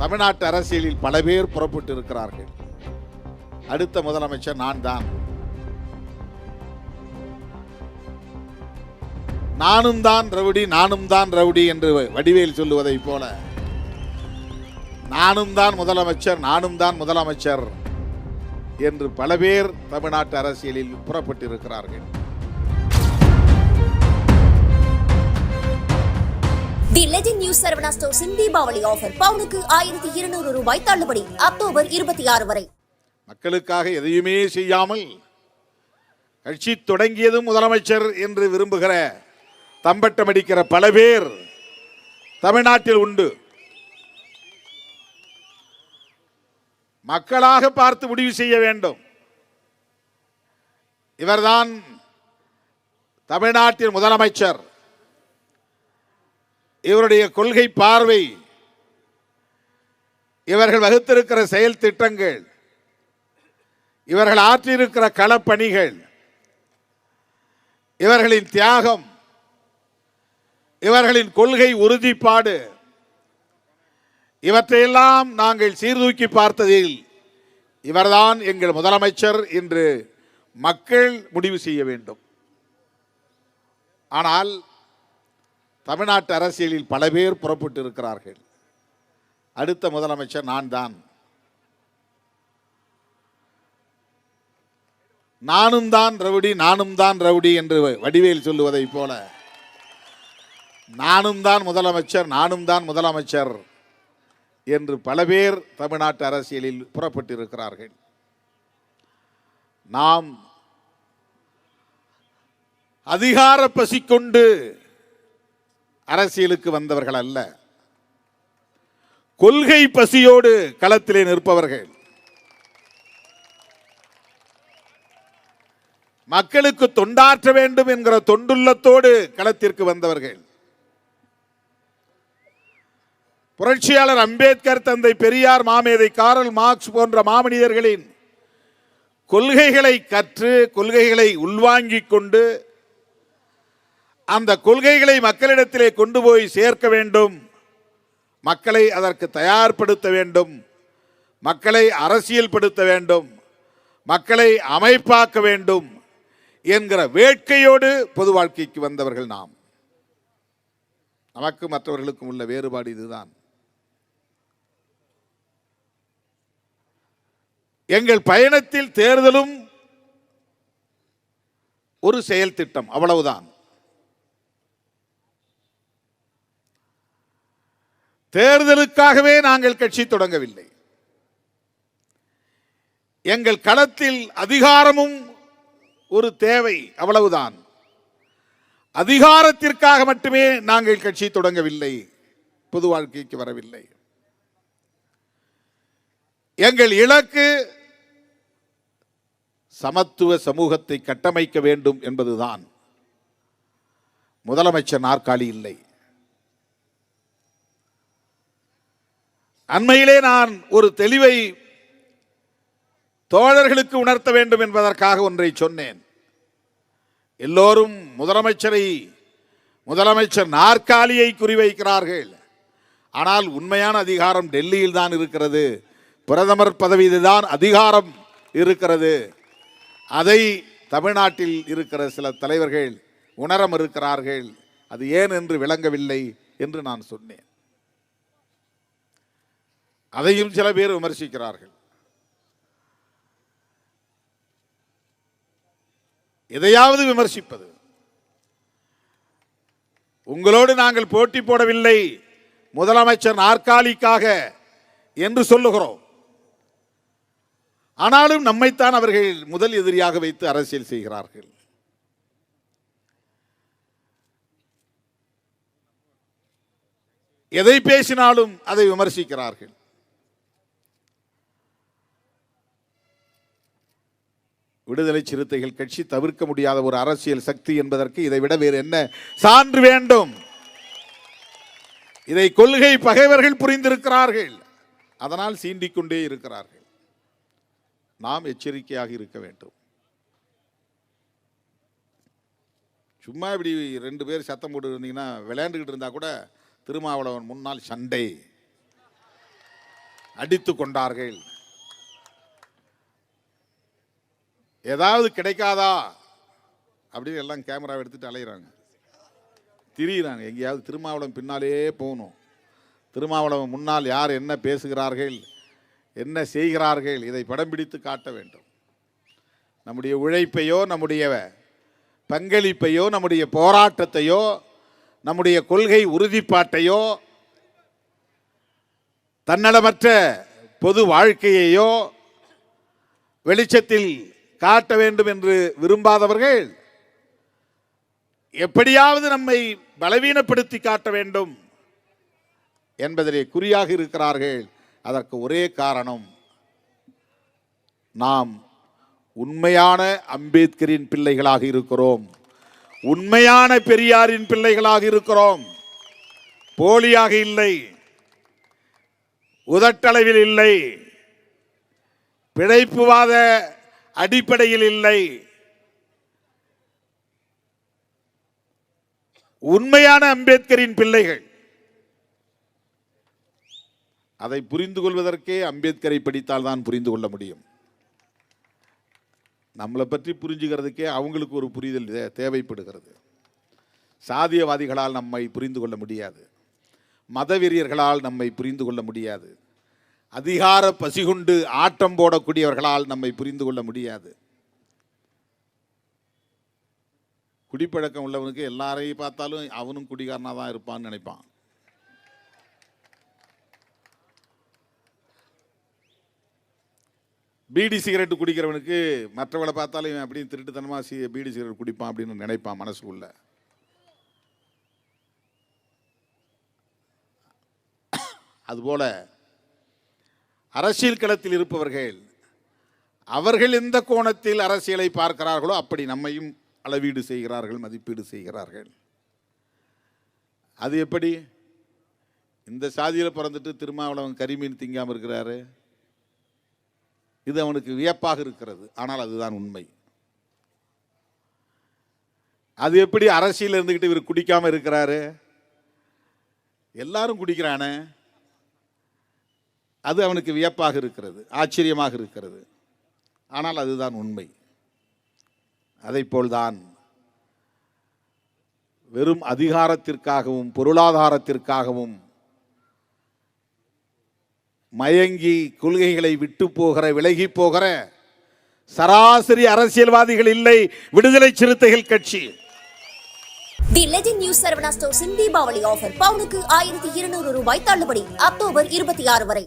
தமிழ்நாட்டு அரசியலில் பல பேர் புறப்பட்டு இருக்கிறார்கள் அடுத்த முதலமைச்சர் நான் தான். நானும் தான் ரவுடி நானும் தான் ரவுடி என்று வடிவேல் சொல்லுவதைப் போல. நானும் தான் முதலமைச்சர் நானும் தான் முதலமைச்சர் என்று பல பேர் தமிழ்நாட்டு அரசியலில் புறப்பட்டிருக்கிறார்கள். தி லெஜெண்ட் நியூஸ் சரவணா ஸ்டோர்ஸின் தீபாவளி ஆஃபர் பவுனுக்கு ஆயிரத்தி இருநூறு ரூபாய் தள்ளுபடி அக்டோபர் இருபத்தி ஆறு வரை. மக்களுக்காக எதையுமே செய்யாமல் கட்சி தொடங்கியதும் முதலமைச்சர் என்று விரும்புகிற தம்பட்டம் அடிக்கிற பல பேர் தமிழ்நாட்டில் உண்டு. மக்களாக பார்த்து முடிவு செய்ய வேண்டும். இவர்தான் தமிழ்நாட்டின் முதலமைச்சர். இவருடைய கொள்கை பார்வை இவர்கள் வகுத்திருக்கிற செயல் திட்டங்கள் இவர்கள் ஆற்றியிருக்கிற களப்பணிகள் இவர்களின் தியாகம் இவர்களின் கொள்கை உறுதிப்பாடு இவற்றையெல்லாம் நாங்கள் சீர்தூக்கி பார்த்ததில் இவர்தான் எங்கள் முதலமைச்சர் என்று மக்கள் முடிவு செய்ய வேண்டும். ஆனால் தமிழ்நாட்டு அரசியலில் பல பேர் புறப்பட்டு இருக்கிறார்கள் அடுத்த முதலமைச்சர் நான் தான் நானும் தான் ரவுடி நானும் தான் ரவுடி என்று வடிவேல் சொல்லுவதைப் போல. நானும் தான் முதலமைச்சர் நானும் தான் முதலமைச்சர் என்று பல பேர் தமிழ்நாட்டு அரசியலில் புறப்பட்டிருக்கிறார்கள். நாம் அதிகார பசிக்கொண்டு அரசியலுக்கு வந்தவர்கள் அல்ல. கொள்கை பசியோடு களத்திலே நிற்பவர்கள். மக்களுக்கு தொண்டாற்ற வேண்டும் என்கிற தொண்டுள்ளத்தோடு களத்திற்கு வந்தவர்கள். புரட்சியாளர் அம்பேத்கர் தந்தை பெரியார் மாமேதை காரல் மார்க்ஸ் போன்ற மாமனிதர்களின் கொள்கைகளை கற்று கொள்கைகளை உள்வாங்கிக் கொண்டு அந்த கொள்கைகளை மக்களிடத்திலே கொண்டு போய் சேர்க்க வேண்டும். மக்களை அதற்கு தயார்படுத்த வேண்டும். மக்களை அரசியல்படுத்த வேண்டும். மக்களை அமைப்பாக்க வேண்டும் என்கிற வேட்கையோடு பொது வாழ்க்கைக்கு வந்தவர்கள் நாம். நமக்கு மற்றவர்களுக்கும் உள்ள வேறுபாடு இதுதான். எங்கள் பயணத்தில் தேர்தலும் ஒரு செயல் திட்டம் அவ்வளவுதான். தேர்தலுக்காகவே நாங்கள் கட்சி தொடங்கவில்லை. எங்கள் களத்தில் அதிகாரமும் ஒரு தேவை அவ்வளவுதான். அதிகாரத்திற்காக மட்டுமே நாங்கள் கட்சி தொடங்கவில்லை. பொது வாழ்க்கைக்கு வரவில்லை. எங்கள் இலக்கு சமத்துவ சமூகத்தை கட்டமைக்க வேண்டும் என்பதுதான். முதலமைச்சர் நாற்காலி இல்லை. அண்மையிலே நான் ஒரு தெளிவை தோழர்களுக்கு உணர்த்த வேண்டும் என்பதற்காக ஒன்றை சொன்னேன். எல்லோரும் முதலமைச்சரை முதலமைச்சர் நாற்காலியை குறிவைக்கிறார்கள். ஆனால் உண்மையான அதிகாரம் டெல்லியில் தான் இருக்கிறது. பிரதமர் பதவியில் தான் அதிகாரம் இருக்கிறது. அதை தமிழ்நாட்டில் இருக்கிற சில தலைவர்கள் உணர மறுக்கிறார்கள் அது ஏன் என்று விளங்கவில்லை என்று நான் சொன்னேன். அதையும் சில பேர் விமர்சிக்கிறார்கள். எதையாவது விமர்சிப்பது. உங்களோடு நாங்கள் போட்டி போடவில்லை. முதலமைச்சர் நாற்காலிக்காக என்று சொல்லுகிறோம். ஆனாலும் நம்மைத்தான் அவர்கள் முதல் எதிரியாக வைத்து அரசியல் செய்கிறார்கள். எதை பேசினாலும் அதை விமர்சிக்கிறார்கள். விடுதலை சிறுத்தைகள் கட்சி தவிர்க்க முடியாத ஒரு அரசியல் சக்தி என்பதற்கு இதை விட வேறு என்ன? சான்று வேண்டும். இதை கொள்கை பகைவர்கள் புரிந்திருக்கிறார்கள். அதனால் சீண்டிக்கொண்டே இருக்கிறார்கள். நாம் எச்சரிக்கையாக இருக்க வேண்டும். சும்மா இப்படி ரெண்டு பேர் சத்தம் போட்டு இருந்தீங்கன்னா விளையாண்டுக்கிட்டு இருந்தா கூட திருமாவளவன் முன்னால் சண்டை. அடித்து கொண்டார்கள். ஏதாவது கிடைக்காதா? அப்படின்னு எல்லாம் கேமரா எடுத்துட்டு அலையிறாங்க. திரியிறாங்க. எங்கேயாவது திருமாவளவன் பின்னாலே போகணும். திருமாவளவன் முன்னால் யார் என்ன பேசுகிறார்கள்? என்ன செய்கிறார்கள்? இதை படம் பிடித்து காட்ட வேண்டும். நம்முடைய உழைப்பையோ நம்முடைய பங்களிப்பையோ நம்முடைய போராட்டத்தையோ நம்முடைய கொள்கை உறுதிப்பாட்டையோ தன்னலமற்ற பொது வாழ்க்கையையோ வெளிச்சத்தில் காட்ட வேண்டும் என்று விரும்பாதவர்கள் எப்படியாவது நம்மை பலவீனப்படுத்தி காட்ட வேண்டும் என்பதிலே குறியாக இருக்கிறார்கள். அதற்கு ஒரே காரணம் நாம் உண்மையான அம்பேத்கரின் பிள்ளைகளாக இருக்கிறோம். உண்மையான பெரியாரின் பிள்ளைகளாக இருக்கிறோம். போலியாக இல்லை. உதட்டளவில் இல்லை. பிழைப்புவாத அடிப்படையில் இல்லை. உண்மையான அம்பேத்கரின் பிள்ளைகள். அதை புரிந்து கொள்வதற்கே அம்பேத்கரை படித்தால் தான் புரிந்து கொள்ள முடியும். நம்மளை பற்றி புரிஞ்சுக்கிறதுக்கே அவங்களுக்கு ஒரு புரிதல் தே- தேவைப்படுகிறது. சாதியவாதிகளால் நம்மை புரிந்து கொள்ள முடியாது. மதவெறியர்களால் நம்மை புரிந்து கொள்ள முடியாது. அதிகார பசிகுண்டு ஆட்டம் போடக்கூடியவர்களால் நம்மை புரிந்து கொள்ள முடியாது. குடிப்பழக்கம் உள்ளவனுக்கு எல்லாரையும் பார்த்தாலும் அவனும் குடிகாரனாக தான் இருப்பான்னு நினைப்பான். பீடி சிகரெட் குடிக்கிறவனுக்கு மற்றவளை பார்த்தாலும் இவன் அப்படியே திருட்டுத்தனமாக சி பீடி சிகரெட் குடிப்பான் அப்படின்னு நினைப்பான் மனசுக்குள்ள. அதுபோல அரசியல் களத்தில் இருப்பவர்கள் அவர்கள் எந்த கோணத்தில் அரசியலை பார்க்கிறார்களோ அப்படி நம்மையும் அளவீடு செய்கிறார்கள் மதிப்பீடு செய்கிறார்கள். அது எப்படி? இந்த சாதியில் பிறந்துட்டு திருமாவளவன் கரிமீன் திங்காமல் இருக்கிறாரு. இது அவனுக்கு வியப்பாக இருக்கிறது. ஆனால் அதுதான் உண்மை. அது எப்படி அரசியல் இருந்துக்கிட்டு இவர் குடிக்காமல் இருக்கிறாரு? எல்லாரும் குடிக்கிறானே. அது அவனுக்கு வியப்பாக இருக்கிறது ஆச்சரியமாக இருக்கிறது. ஆனால் அதுதான் உண்மை. அதைப்போல்தான் வெறும் அதிகாரத்திற்காகவும் பொருளாதாரத்திற்காகவும் மயங்கி கொள்கைகளை விட்டு போகிற விலகி போகிற சராசரி அரசியல்வாதிகள் இல்லை Viduthalai Chiruthaigal Katchi. The legend news Saravana ஸ்டோர்ஸின் Deepavali offer பவுனுக்கு ஆயிரத்தி இருநூறு ரூபாய் தள்ளுபடி அக்டோபர் இருபத்தி ஆறு வரை